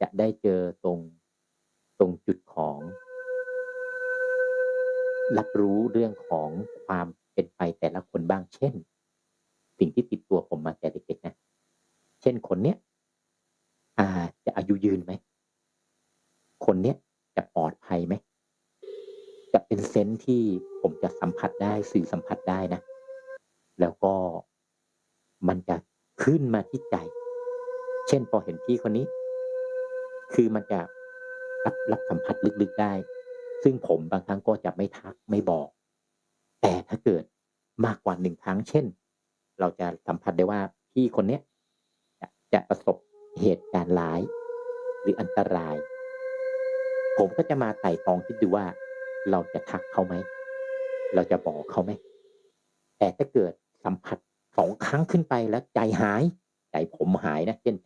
จะได้เจอตรงตรงจุดของรับรู้เรื่องของความเป็นไปแต่ละคนบ้าง เช่น สิ่งที่ติดตัวผมมาแต่เด็กๆนะ เช่นคนเนี้ยอาจะอายุยืนไหม คนเนี้ยจะปลอดภัยไหม จะเป็นเซนส์ที่ผมจะสัมผัสได้สื่อสัมผัสได้นะ แล้วก็มันจะขึ้นมาที่ใจ เช่นพอเห็นพี่คนนี้ คือมันจะรับรับสัมผัสลึกๆได้ ซึ่งผมบางครั้งก็จะไม่ทักไม่บอก แต่ถ้าเกิดมากกว่า1ครั้ง เช่น เราจะสัมผัสได้ว่าพี่คนเนี้ยจะจะประสบเหตุการณ์ร้าย หรืออันตราย ผมก็จะมาไต่ตองคิดดูว่า เราจะทักเขาไหม เราจะบอกเขาไหม แต่ถ้าเกิดสัมผัส2ครั้งขึ้นไปแล้วใจหาย ใจผมหายนะเช่น